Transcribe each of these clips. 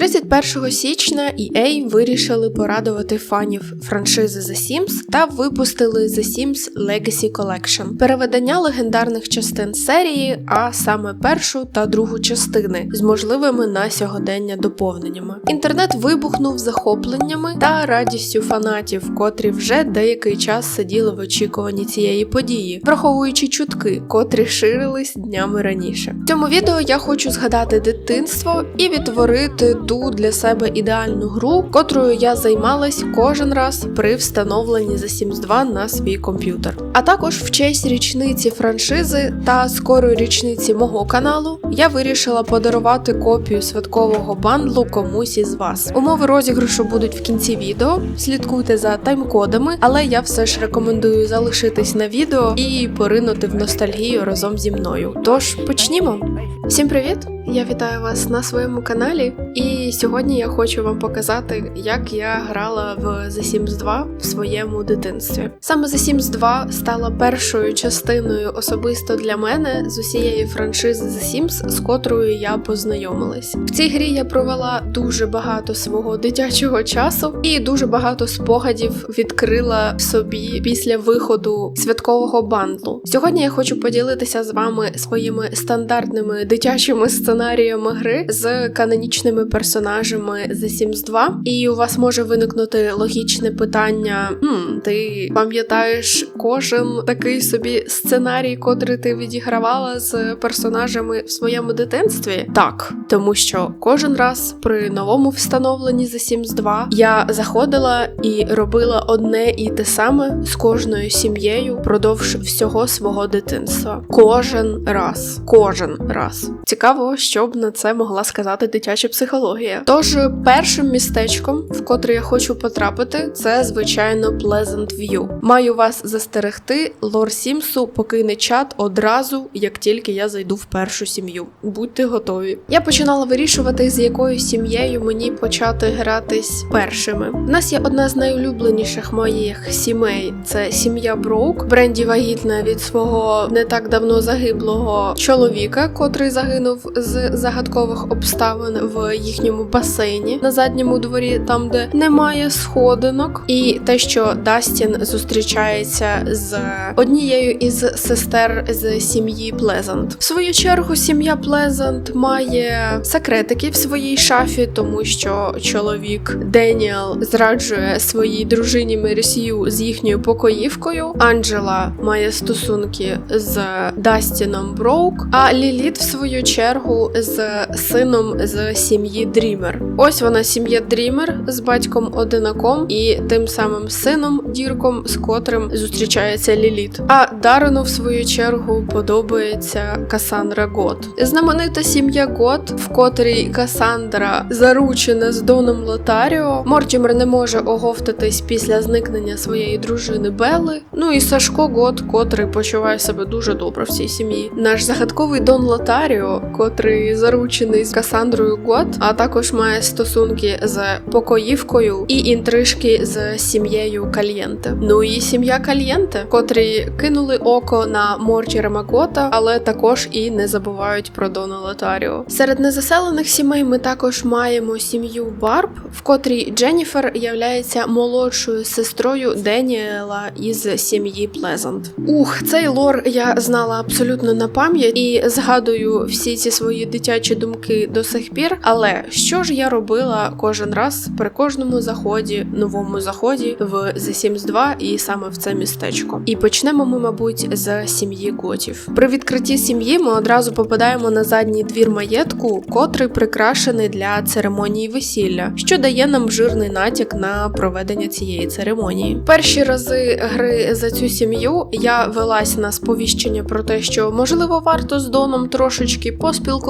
31 січня EA вирішили порадувати фанів франшизи The Sims та випустили The Sims Legacy Collection переведення легендарних частин серії, а саме першу та другу частини з можливими на сьогодення доповненнями. Інтернет вибухнув захопленнями та радістю фанатів, котрі вже деякий час сиділи в очікуванні цієї події, враховуючи чутки, котрі ширились днями раніше. В цьому відео я хочу згадати дитинство і відтворити ту для себе ідеальну гру, котрою я займалась кожен раз при встановленні The Sims 2 на свій комп'ютер. А також в честь річниці франшизи та скорої річниці мого каналу я вирішила подарувати копію святкового бандлу комусь із вас. Умови розіграшу будуть в кінці відео. Слідкуйте за таймкодами, але я все ж рекомендую залишитись на відео і поринути в ностальгію разом зі мною. Тож почнімо. Всім привіт! Я вітаю вас на своєму каналі, і сьогодні я хочу вам показати, як я грала в The Sims 2 в своєму дитинстві. Саме The Sims 2 стала першою частиною особисто для мене з усієї франшизи The Sims, з котрою я познайомилась. В цій грі я провела дуже багато свого дитячого часу і дуже багато спогадів відкрила в собі після виходу святкового бандлу. Сьогодні я хочу поділитися з вами своїми стандартними дитячими сценаріями гри з канонічними персонажами The Sims 2. І у вас може виникнути логічне питання: хм, ти пам'ятаєш кожен такий собі сценарій, котрий ти відігравала з персонажами в своєму дитинстві? Так, тому що кожен раз при новому встановленні The Sims 2 я заходила і робила одне і те саме з кожною сім'єю впродовж всього свого дитинства. Кожен раз, кожен раз. Цікаво, що б на це могла сказати дитяча психологія. Тож першим містечком, в котре я хочу потрапити, це звичайно Pleasant View. Маю вас застерегти, лор Сімсу покине чат одразу, як тільки я зайду в першу сім'ю. Будьте готові. Я починала вирішувати, з якою сім'єю мені почати гратись першими. У нас є одна з найулюбленіших моїх сімей це сім'я Броук. Бренді вагітна від свого не так давно загиблого чоловіка, котрий загинув з загадкових обставин в їхньому басейні на задньому дворі, там де немає сходинок, і те, що Дастін зустрічається з однією із сестер з сім'ї Плезант. В свою чергу, сім'я Плезант має секретики в своїй шафі, тому що чоловік Деніел зраджує своїй дружині Мерсію з їхньою покоївкою. Анджела має стосунки з Дастіном Броук, а Ліліт, в свою чергу, з сином з сім'ї Дрімер. Ось вона сім'я Дрімер з батьком одинаком і тим самим сином Дірком, з котрим зустрічається Ліліт. А Дарену, в свою чергу, подобається Касандра Гот. Знаменита сім'я Гот, в котрій Касандра заручена з Доном Лотаріо. Мортімер не може оговтатись після зникнення своєї дружини Белли. Ну і Сашко Гот, котрий почуває себе дуже добре в цій сім'ї. Наш загадковий Дон Лотаріо, котрий заручений з Касандрою Гот, а також має стосунки з покоївкою і інтрижки з сім'єю Кальєнте. Ну і сім'я Кальєнте, котрі кинули око на Морчера Макота, але також і не забувають про Дона Лотаріо. Серед незаселених сімей ми також маємо сім'ю Барб, в котрій Дженніфер являється молодшою сестрою Деніела із сім'ї Плезант. Ух, цей лор я знала абсолютно на пам'ять і згадую всі ці свої дитячі думки до сих пір. Але що ж я робила кожен раз при кожному заході, новому заході в The Sims 2 і саме в це містечко? І почнемо ми, мабуть, з сім'ї готів. При відкритті сім'ї ми одразу попадаємо на задній двір маєтку, котрий прикрашений для церемонії весілля, що дає нам жирний натяк на проведення цієї церемонії. Перші рази гри за цю сім'ю я велась на сповіщення про те, що можливо варто з Доном трошечки поспілкуватися,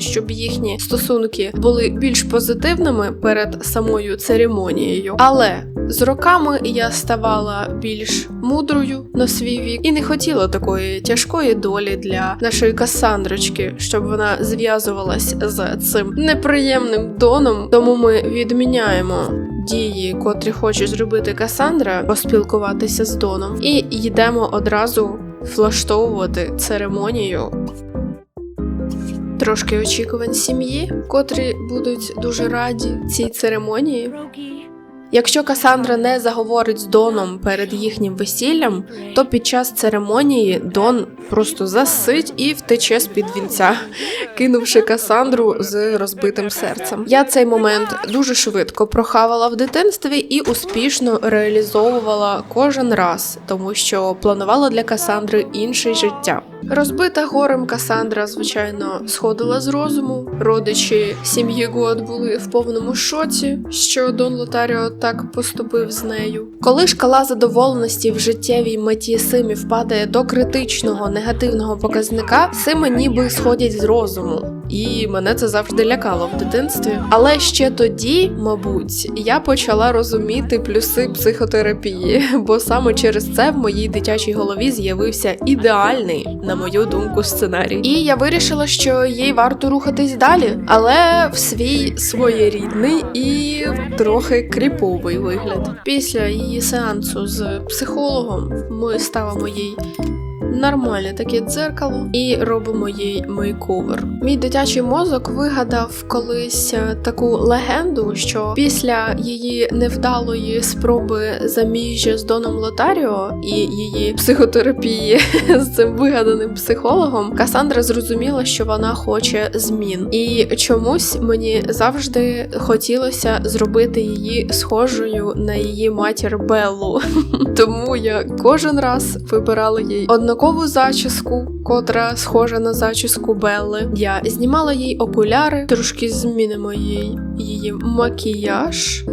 щоб їхні стосунки були більш позитивними перед самою церемонією. Але з роками я ставала більш мудрою на свій вік і не хотіла такої тяжкої долі для нашої Касандрочки, щоб вона зв'язувалась з цим неприємним доном. Тому ми відміняємо дії, котрі хоче зробити Касандра, поспілкуватися з Доном, і йдемо одразу влаштовувати церемонію. Трошки очікувань сім'ї, котрі будуть дуже раді цій церемонії. Якщо Касандра не заговорить з Доном перед їхнім весіллям, то під час церемонії Дон просто засить і втече з під вінця, кинувши Касандру з розбитим серцем. Я цей момент дуже швидко прохавала в дитинстві і успішно реалізовувала кожен раз, тому що планувала для Касандри інше життя. Розбита горем Касандра, звичайно, сходила з розуму. Родичі сім'ї Гуат були в повному шоці, що Дон Лотаріо так поступив з нею. Коли шкала задоволеності в життєвій меті Симі впадає до критичного негативного показника, Сими ніби сходять з розуму. І мене це завжди лякало в дитинстві. Але ще тоді, мабуть, я почала розуміти плюси психотерапії, бо саме через це в моїй дитячій голові з'явився ідеальний, на мою думку, сценарій. І я вирішила, що їй варто рухатись далі, але в свій своєрідний і трохи кріповий вигляд. Після її сеансу з психологом ми ставимо їй нормальне таке дзеркало і робимо їй мейковер. Мій дитячий мозок вигадав колись е, таку легенду, що після її невдалої спроби заміжжя з Доном Лотаріо і її психотерапії з цим вигаданим психологом, Касандра зрозуміла, що вона хоче змін, і чомусь мені завжди хотілося зробити її схожою на її матір Беллу. Тому я кожен раз вибирала їй однакову зачіску, котра схожа на зачіску Белли. Я знімала їй окуляри, трошки змінимо їй її макіяж.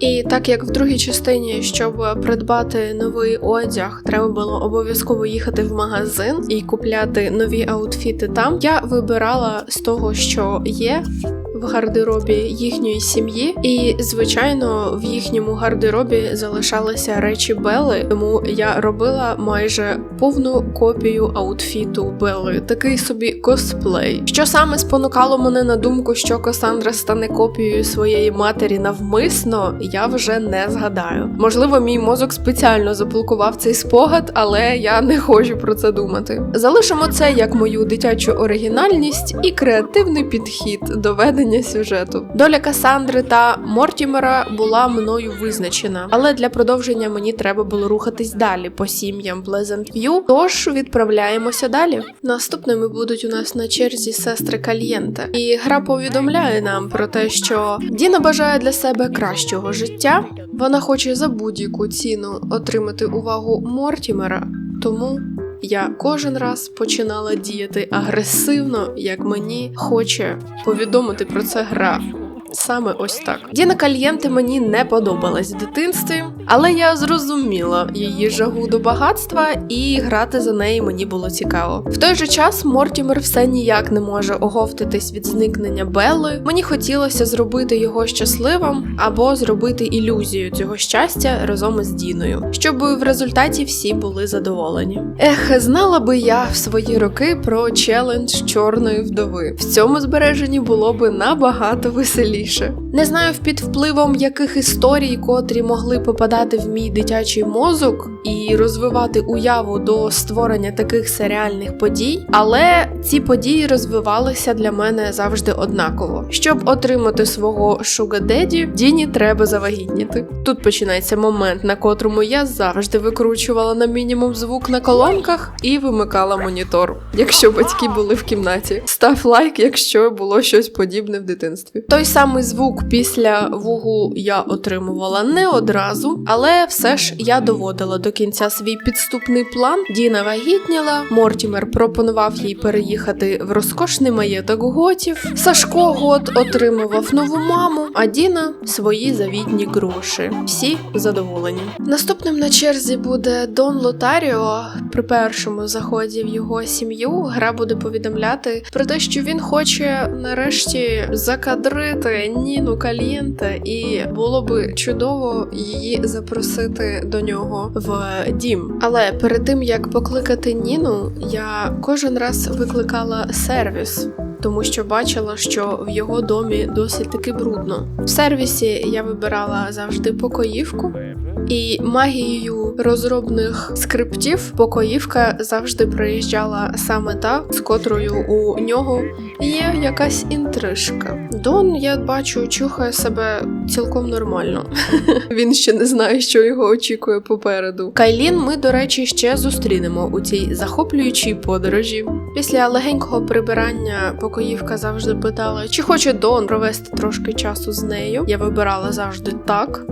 І так як в другій частині, щоб придбати новий одяг, треба було обов'язково їхати в магазин і купляти нові аутфіти там, я вибирала з того, що є. В гардеробі їхньої сім'ї, і звичайно, в їхньому гардеробі залишалися речі Белли, тому я робила майже повну копію аутфіту Белли, такий собі косплей. Що саме спонукало мене на думку, що Касандра стане копією своєї матері навмисно, я вже не згадаю. Можливо, мій мозок спеціально заблокував цей спогад, але я не хочу про це думати. Залишимо це як мою дитячу оригінальність і креативний підхід до ведення сюжету. Доля Касандри та Мортімера була мною визначена, але для продовження мені треба було рухатись далі по сім'ям Pleasant View, Тож відправляємося далі. Наступними будуть у нас на черзі сестри Кальєнте, і гра повідомляє нам про те, що Діна бажає для себе кращого життя. Вона хоче за будь-яку ціну отримати увагу Мортімера, тому. Я кожен раз починала діяти агресивно, як мені хоче повідомити про це гра. Саме ось так. Діна Кальєнте мені не подобалась в дитинстві, але я зрозуміла її жагу до багатства, і грати за неї мені було цікаво. В той же час Мортімер все ніяк не може оговтатись від зникнення Белли. Мені хотілося зробити його щасливим або зробити ілюзію цього щастя разом із Діною, щоб в результаті всі були задоволені. Ех, знала би я в свої роки про челендж чорної вдови. В цьому збереженні було би набагато веселіше. Не знаю, під впливом яких історій, котрі могли попадати в мій дитячий мозок і розвивати уяву до створення таких серіальних подій, але ці події розвивалися для мене завжди однаково. Щоб отримати свого шугадеді, Діні треба завагітніти. Тут починається момент, на котрому я завжди викручувала на мінімум звук на колонках і вимикала монітор, якщо батьки були в кімнаті. Став лайк, якщо було щось подібне в дитинстві. Той самий звук після вугу я отримувала не одразу, але все ж я доводила до кінця свій підступний план. Діна вагітніла, Мортімер пропонував їй переїхати в розкошний маєток готів. Сашко Гот отримував нову маму, а Діна свої завітні гроші. Всі задоволені. Наступним на черзі буде Дон Лотаріо. При першому заході в його сім'ю гра буде повідомляти про те, що він хоче нарешті закадрити Ніну Калієнте, і було би чудово її запросити до нього в дім. Але перед тим як покликати Ніну, я кожен раз викликала сервіс. Тому що бачила, що в його домі досить таки брудно. В сервісі я вибирала завжди покоївку, І магією розробних скриптів покоївка завжди приїжджала саме та, з котрою у нього є якась інтрижка. Дон, я бачу, чухає себе цілком нормально. Він ще не знає, що його очікує попереду. Кайлін ми, до речі, ще зустрінемо у цій захоплюючій подорожі. Після легенького прибирання покоївка завжди питала, чи хоче Дон провести трошки часу з нею. Я вибирала завжди так.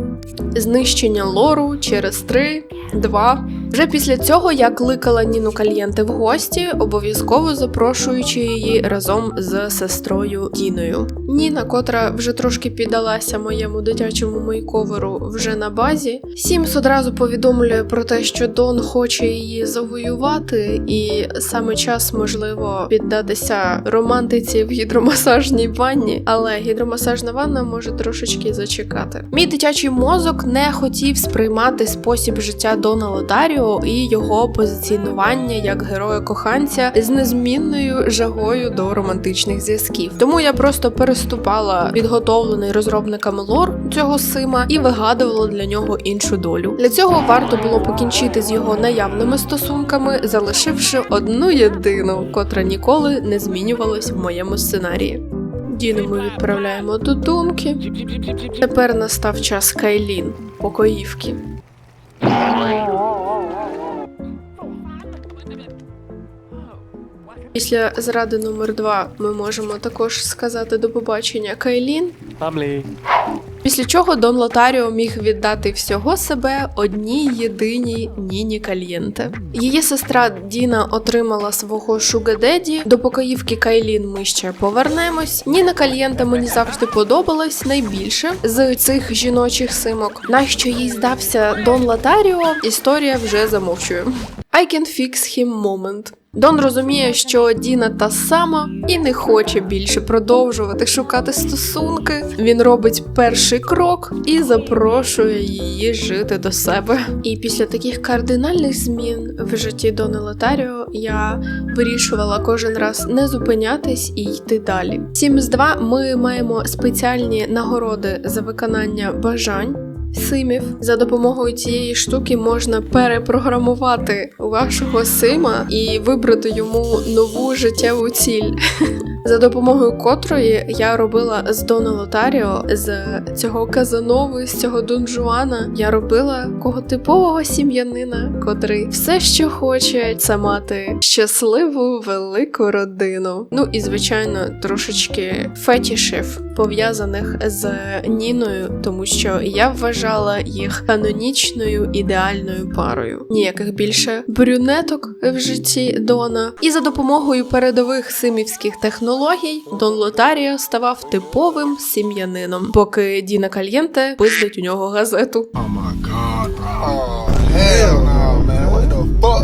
Знищення лору через 3, 2. Вже після цього я кликала Ніну Кальєнте в гості, обов'язково запрошуючи її разом з сестрою Діною. Ніна, котра вже трошки піддалася моєму дитячому мейковеру вже на базі. Сімс одразу повідомлює про те, що Дон хоче її завоювати, і саме час можливо піддатися романтиці в гідромасажній ванні, але гідромасажна ванна може трошечки зачекати. Мій дитячий мозок не хотів сприймати спосіб життя Дона Лотаріо і його позиціонування як героя коханця з незмінною жагою до романтичних зв'язків. Тому я просто переступала підготовлений розробниками лор цього сима і вигадувала для нього іншу долю. Для цього варто було покінчити з його наявними стосунками, залишивши одну єдину, котра ніколи не змінювалась в моєму сценарії. Діну ми відправляємо до думки. Тепер настав час Кайлін, покоївки. Після зради номер 2 ми можемо також сказати до побачення Кайлін. Family. Після чого Дон Лотаріо міг віддати всього себе одній єдиній Ніні Кальєнте. Її сестра Діна отримала свого шугадеді. До покоївки Кайлін ми ще повернемось. Ніна Кальєнте мені завжди подобалась найбільше з цих жіночих симок. Нащо їй здався Дон Лотаріо? Історія вже замовчує. I can fix him moment. Дон розуміє, що Діна та сама і не хоче більше продовжувати шукати стосунки. Він робить перший крок і запрошує її жити до себе. І після таких кардинальних змін в житті Дона Лотаріо я вирішувала кожен раз не зупинятись і йти далі. Sims 2 ми маємо спеціальні нагороди за виконання бажань. Симів за допомогою цієї штуки можна перепрограмувати вашого сима і вибрати йому нову життєву ціль. За допомогою котрої я робила з Дона Лотаріо, з цього Казанови, з цього Дон Жуана, я робила кого типового сім'янина, котрий все, що хоче, це мати щасливу велику родину. Ну і звичайно, трошечки фетішів пов'язаних з Ніною, тому що я вважала їх канонічною ідеальною парою. Ніяких більше брюнеток в житті Дона. І за допомогою передових симівських технологій Дон Лотаріо ставав типовим сім'янином, поки Діна Кальєнте пиздить у нього газету. Oh my god, bro. Oh, hell no,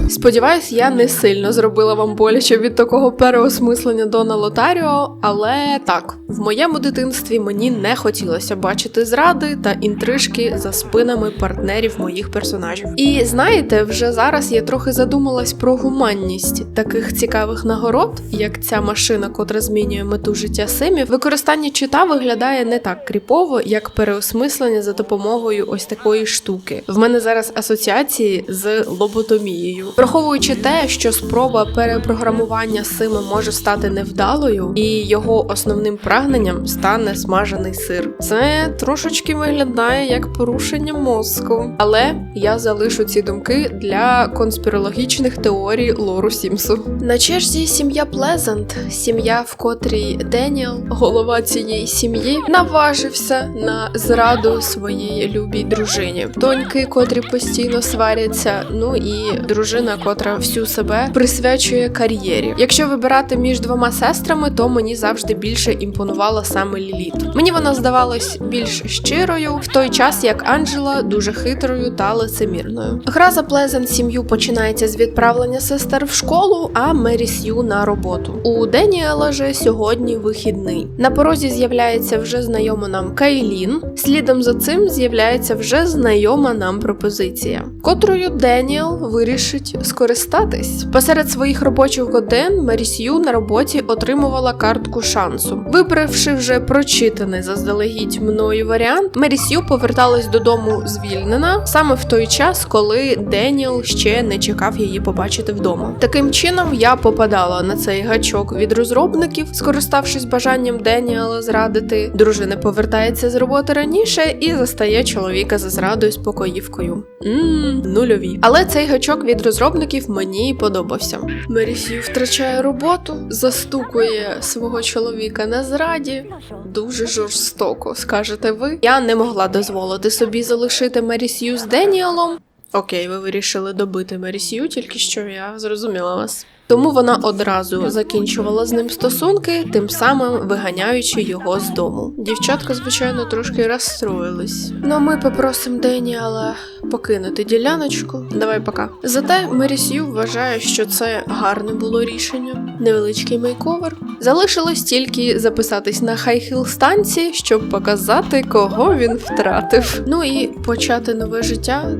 Сподіваюсь, я не сильно зробила вам боляче від такого переосмислення Дона Лотаріо, але так, в моєму дитинстві мені не хотілося бачити зради та інтрижки за спинами партнерів моїх персонажів. І знаєте, вже зараз я трохи задумалась про гуманність таких цікавих нагород, як ця машина, котра змінює мету життя Симів. Використання чита виглядає не так кріпово, як переосмислення за допомогою ось такої штуки. В мене зараз асоціації з лоботомією, враховуючи те, що спроба перепрограмування Сима може стати невдалою, і його основним прагненням стане смажений сир. Це трошечки виглядає як порушення мозку, але я залишу ці думки для конспірологічних теорій Лору Сімсу. На черзі сім'я Плезант, сім'я, в котрій Деніел, голова цієї сім'ї, наважився на зраду своїй любій дружині. Доньки, котрі постійно сваряться, ну і дружина, котра всю себе присвячує кар'єрі. Якщо вибирати між двома сестрами, то мені завжди більше імпонувала саме Ліліт. Мені вона здавалась більш щирою, в той час як Анджела дуже хитрою та лицемірною. Гра за Плезен сім'ю починається з відправлення сестер в школу, а Мері Сью на роботу. У Деніела же сьогодні вихідний. На порозі з'являється вже знайома нам Кайлін. Слідом за цим з'являється вже знайома нам пропозиція, котрою Деніел вирішить скористатись. Посеред своїх робочих годин Мерісью на роботі отримувала картку шансу. Вибравши вже прочитаний заздалегідь мною варіант, Мерісью поверталась додому звільнена саме в той час, коли Деніел ще не чекав її побачити вдома. Таким чином я попадала на цей гачок від розробників, скориставшись бажанням Деніела зрадити. Дружина повертається з роботи раніше і застає чоловіка за зрадою з покоївкою. Нульові. Але цей гачок від розробників мені подобався. Мерісію втрачає роботу, застукує свого чоловіка на зраді. Дуже жорстоко, скажете ви. Я не могла дозволити собі залишити Мерісію з Деніелом. Окей, ви вирішили добити Мерісію, тільки що я зрозуміла вас. Тому вона одразу закінчувала з ним стосунки, тим самим виганяючи його з дому. Дівчатка, звичайно, трошки розстроїлись. Ну, ми попросимо Деніала покинути діляночку. Давай пока. Зате Мерісью вважає, що це гарне було рішення. Невеличкий мейковер. Залишилось тільки записатись на хайхіл станції, щоб показати, кого він втратив. Ну і почати нове життя,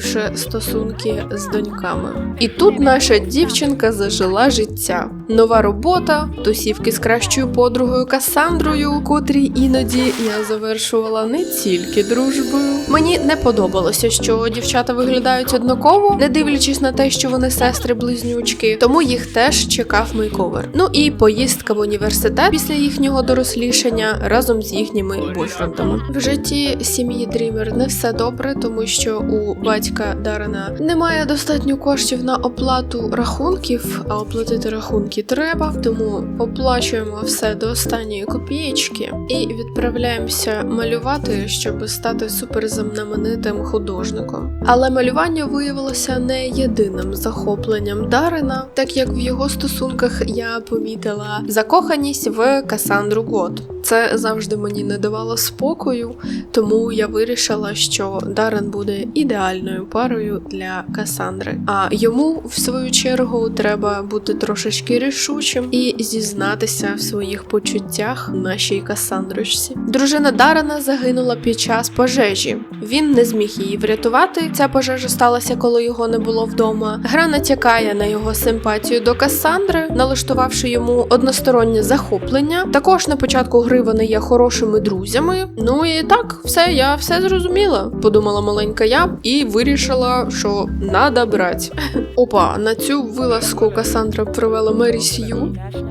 налагодивши стосунки з доньками. І тут наша дівчинка зажила життя. Нова робота, тусівки з кращою подругою Касандрою, котрій іноді я завершувала не тільки дружбою. Мені не подобалося, що дівчата виглядають однаково, не дивлячись на те, що вони сестри-близнючки, тому їх теж чекав мейковер. Ну і поїздка в університет після їхнього дорослішання разом з їхніми бойфрендами. В житті сім'ї Дрімер не все добре, тому що у батька Дарена немає достатньо коштів на оплату рахунків, а оплатити рахунки треба, тому оплачуємо все до останньої копієчки і відправляємося малювати, щоб стати суперзнаменитим художником. Але малювання виявилося не єдиним захопленням Дарена, так як в його стосунках я помітила закоханість в Касандру Гот. Це завжди мені не давало спокою, тому я вирішила, що Дарен буде ідеальною парою для Касандри. А йому, в свою чергу, треба бути трошечки рішучим і зізнатися в своїх почуттях нашій Касандрочці. Дружина Дарена загинула під час пожежі. Він не зміг її врятувати. Ця пожежа сталася, коли його не було вдома. Гра натякає на його симпатію до Касандри, налаштувавши йому одностороннє захоплення. Також на початку гри вони є хорошими друзями. Ну і так, все, я все зрозуміла. Подумала маленька я і вирішила, що надо брати. Опа, на цю вилазку Касандра провела Мері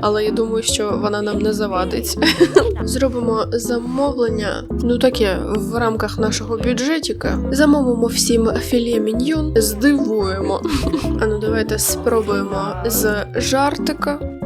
але я думаю, що вона нам не завадить. Зробимо замовлення. Ну таке в рамках нашого бюджетіка. Замовимо всім філе міньйон, здивуємо. А ну давайте спробуємо з жартика.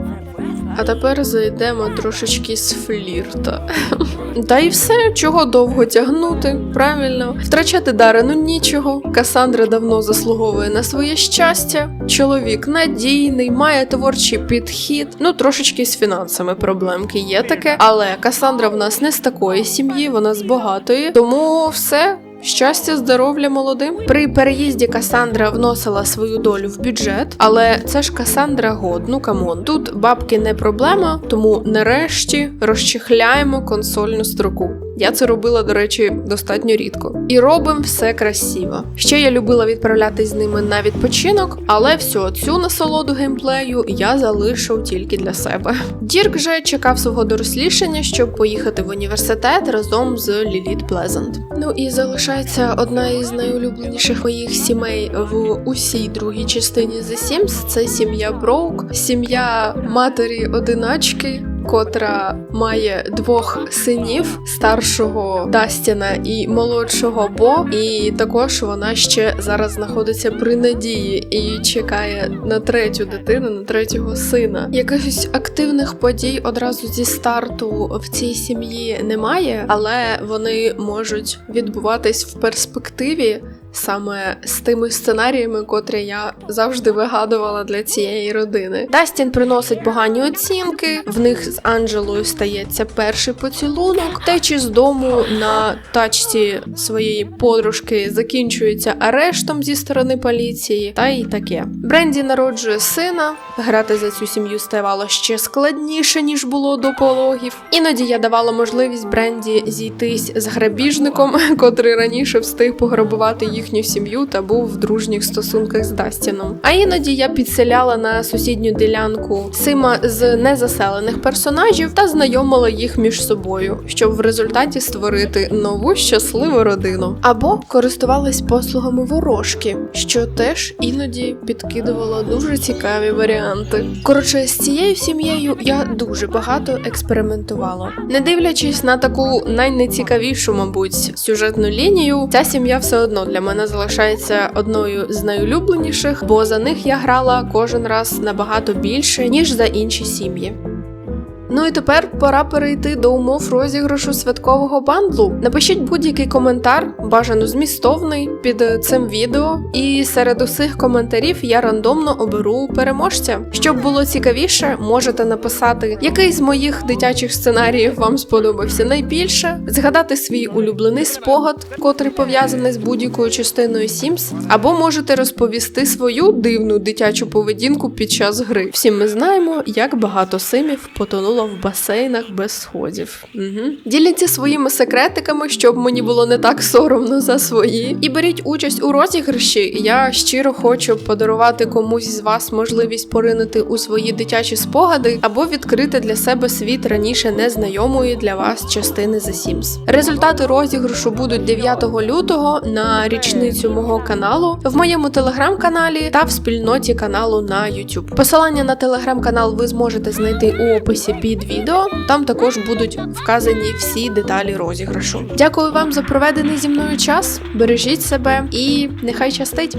А тепер зайдемо трошечки з флірта. Та й все, чого довго тягнути, правильно. Втрачати Дарину нічого. Касандра давно заслуговує на своє щастя. Чоловік надійний, має творчий підхід. Ну, трошечки з фінансами проблемки є таке. Але Касандра в нас не з такої сім'ї, вона з багатої. Тому все. Щастя, здоров'я молодим. При переїзді Касандра вносила свою долю в бюджет, але це ж Касандра год, ну камон. Тут бабки не проблема, тому нарешті розчехляємо консольну строку. Я це робила, до речі, достатньо рідко. І робимо все красиво. Ще я любила відправлятись з ними на відпочинок, але всю цю насолоду геймплею я залишив тільки для себе. Дірк же чекав свого дорослішання, щоб поїхати в університет разом з Ліліт Плезант. Ну і залишається одна із найулюбленіших моїх сімей в усій другій частині The Sims – це сім'я Броук, сім'я матері одиначки. Котра має двох синів старшого Дастіна і молодшого Бо, і також вона ще зараз знаходиться при надії і чекає на третю дитину, на третього сина. Якихось активних подій одразу зі старту в цій сім'ї немає, але вони можуть відбуватись в перспективі. Саме з тими сценаріями, котрі я завжди вигадувала для цієї родини. Дастін приносить погані оцінки. В них з Анджелою стається перший поцілунок. Течі з дому на тачці своєї подружки закінчується арештом зі сторони поліції, та й таке. Бренді народжує сина. Грати за цю сім'ю ставало ще складніше ніж було до пологів. Іноді я давала можливість Бренді зійтись з грабіжником, котрий раніше встиг пограбувати їх їхню сім'ю та був в дружніх стосунках з Дастіном. А іноді я підселяла на сусідню ділянку Сима з незаселених персонажів та знайомила їх між собою, щоб в результаті створити нову щасливу родину. Або користувалась послугами ворожки, що теж іноді підкидувало дуже цікаві варіанти. Коротше, з цією сім'єю я дуже багато експериментувала. Не дивлячись на таку найнецікавішу, мабуть, сюжетну лінію, ця сім'я все одно для мене залишається одною з найулюбленіших, бо за них я грала кожен раз набагато більше, ніж за інші сім'ї. Ну і тепер пора перейти до умов розіграшу святкового бандлу. Напишіть будь-який коментар, бажано змістовний, під цим відео, і серед усіх коментарів я рандомно оберу переможця. Щоб було цікавіше, можете написати, який з моїх дитячих сценаріїв вам сподобався найбільше, згадати свій улюблений спогад, котрий пов'язаний з будь-якою частиною Sims, або можете розповісти свою дивну дитячу поведінку під час гри. Всі ми знаємо, як багато симів потонуло в басейнах без сходів. Угу. Діліться своїми секретиками, щоб мені було не так соромно за свої. І беріть участь у розіграші. Я щиро хочу подарувати комусь з вас можливість поринути у свої дитячі спогади або відкрити для себе світ раніше незнайомої для вас частини The Sims. Результати розіграшу будуть 9 лютого на річницю мого каналу, в моєму телеграм-каналі та в спільноті каналу на YouTube. Посилання на телеграм-канал ви зможете знайти у описі під відео. Там також будуть вказані всі деталі розіграшу. Дякую вам за проведений зі мною час. Бережіть себе і нехай щастить!